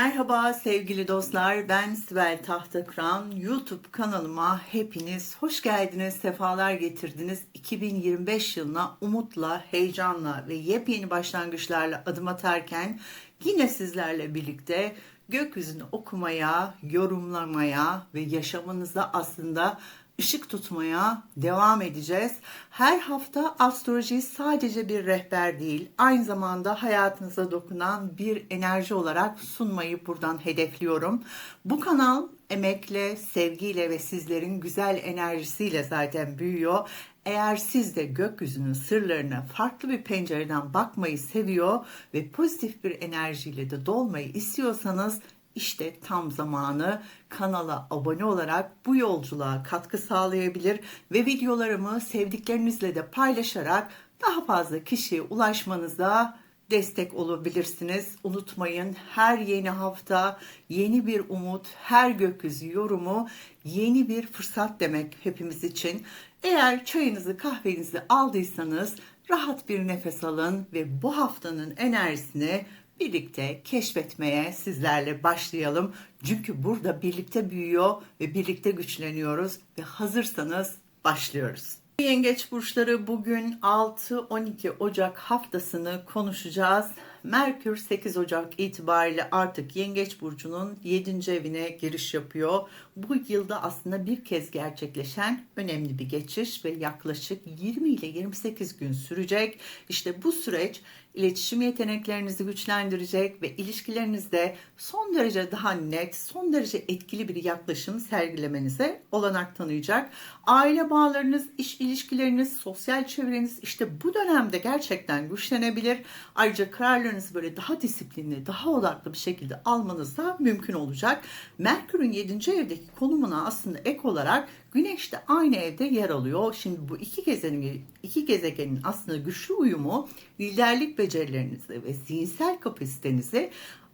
Merhaba sevgili dostlar, ben Sibel Tahtakıran. YouTube kanalıma hepiniz hoş geldiniz, sefalar getirdiniz. 2025 yılına umutla, heyecanla ve yepyeni başlangıçlarla adım atarken yine sizlerle birlikte gökyüzünü okumaya, yorumlamaya ve yaşamınıza aslında ışık tutmaya devam edeceğiz. Her hafta astroloji sadece bir rehber değil, aynı zamanda hayatınıza dokunan bir enerji olarak sunmayı buradan hedefliyorum. Bu kanal emekle, sevgiyle ve sizlerin güzel enerjisiyle zaten büyüyor. Eğer siz de gökyüzünün sırlarına farklı bir pencereden bakmayı seviyor ve pozitif bir enerjiyle de dolmayı istiyorsanız işte tam zamanı kanala abone olarak bu yolculuğa katkı sağlayabilir ve videolarımı sevdiklerinizle de paylaşarak daha fazla kişiye ulaşmanıza destek olabilirsiniz. Unutmayın her yeni hafta yeni bir umut, her gökyüzü yorumu yeni bir fırsat demek hepimiz için. Eğer çayınızı kahvenizi aldıysanız rahat bir nefes alın ve bu haftanın enerjisini birlikte keşfetmeye sizlerle başlayalım. Çünkü burada birlikte büyüyor ve birlikte güçleniyoruz ve hazırsanız başlıyoruz. Yengeç burçları bugün 6-12 Ocak haftasını konuşacağız. Merkür 8 Ocak itibariyle artık Yengeç burcunun 7. evine giriş yapıyor. Bu yılda aslında bir kez gerçekleşen önemli bir geçiş ve yaklaşık 20 ile 28 gün sürecek. İşte bu süreç iletişim yeteneklerinizi güçlendirecek ve ilişkilerinizde son derece daha net, son derece etkili bir yaklaşım sergilemenize olanak tanıyacak. Aile bağlarınız, iş ilişkileriniz, sosyal çevreniz işte bu dönemde gerçekten güçlenebilir. Ayrıca kararlarınızı böyle daha disiplinli, daha odaklı bir şekilde almanız da mümkün olacak. Merkür'ün 7. evdeki konumuna aslında ek olarak Güneş de aynı evde yer alıyor. Şimdi bu iki gezegenin, iki gezegenin aslında güçlü uyumu liderlik becerilerinizi ve zihinsel kapasitenizi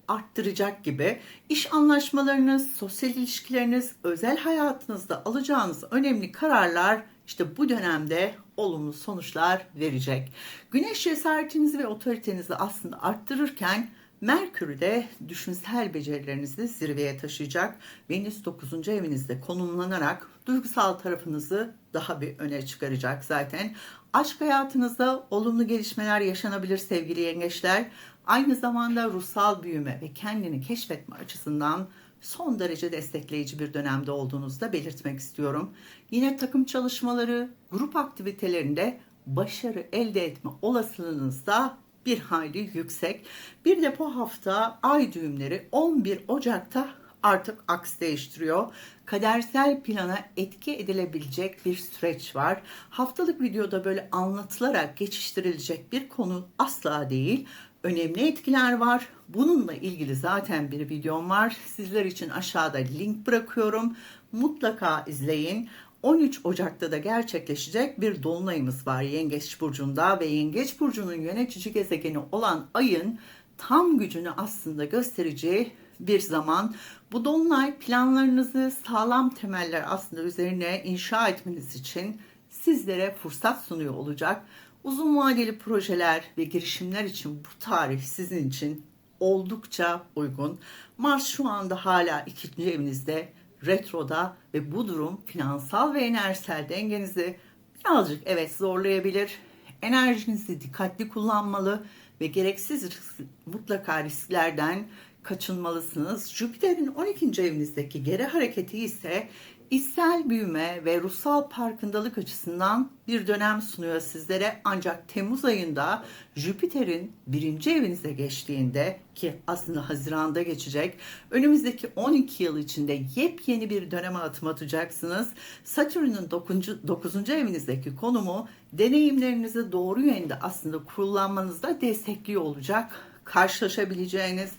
arttıracak gibi iş anlaşmalarınız, sosyal ilişkileriniz, özel hayatınızda alacağınız önemli kararlar işte bu dönemde olumlu sonuçlar verecek. Güneş cesaretinizi ve otoritenizi aslında arttırırken Merkür de düşünsel becerilerinizi zirveye taşıyacak. Venüs 9. evinizde konumlanarak duygusal tarafınızı daha bir öne çıkaracak zaten. Aşk hayatınızda olumlu gelişmeler yaşanabilir sevgili yengeçler. Aynı zamanda ruhsal büyüme ve kendini keşfetme açısından son derece destekleyici bir dönemde olduğunuzu da belirtmek istiyorum. Yine takım çalışmaları, grup aktivitelerinde başarı elde etme olasılığınız da bir hayli yüksek. Bir de bu hafta ay düğümleri 11 Ocak'ta artık aks değiştiriyor. Kadersel plana etki edilebilecek bir süreç var. Haftalık videoda böyle anlatılarak geçiştirilecek bir konu asla değil. Önemli etkiler var. Bununla ilgili zaten bir videom var. Sizler için aşağıda link bırakıyorum. Mutlaka izleyin. 13 Ocak'ta da gerçekleşecek bir dolunayımız var Yengeç Burcu'nda ve Yengeç Burcu'nun yönetici gezegeni olan ayın tam gücünü aslında göstereceği bir zaman. Bu dolunay planlarınızı sağlam temeller aslında üzerine inşa etmeniz için sizlere fırsat sunuyor olacak. Uzun vadeli projeler ve girişimler için bu tarih sizin için oldukça uygun. Mars şu anda hala ikinci evinizde retroda ve bu durum finansal ve enerjisel dengenizi birazcık evet zorlayabilir. Enerjinizi dikkatli kullanmalı ve gereksiz risk, mutlaka risklerden kaçınmalısınız. Jüpiter'in 12. evinizdeki geri hareketi ise içsel büyüme ve ruhsal farkındalık açısından bir dönem sunuyor sizlere. Ancak Temmuz ayında Jüpiter'in birinci evinize geçtiğinde ki aslında Haziran'da geçecek. Önümüzdeki 12 yıl içinde yepyeni bir döneme adım atacaksınız. Satürn'ün 9. 9. evinizdeki konumu deneyimlerinizi doğru yönde aslında kullanmanızda destekliyor olacak. Karşılaşabileceğiniz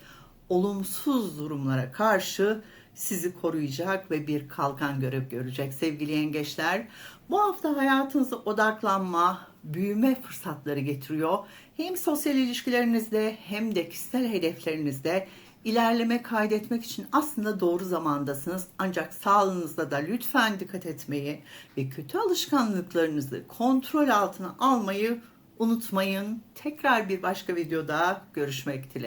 olumsuz durumlara karşı sizi koruyacak ve bir kalkan görev görecek sevgili yengeçler. Bu hafta hayatınıza odaklanma, büyüme fırsatları getiriyor. Hem sosyal ilişkilerinizde hem de kişisel hedeflerinizde ilerleme kaydetmek için aslında doğru zamandasınız. Ancak sağlığınızda da lütfen dikkat etmeyi ve kötü alışkanlıklarınızı kontrol altına almayı unutmayın. Tekrar bir başka videoda görüşmek dileğiyle.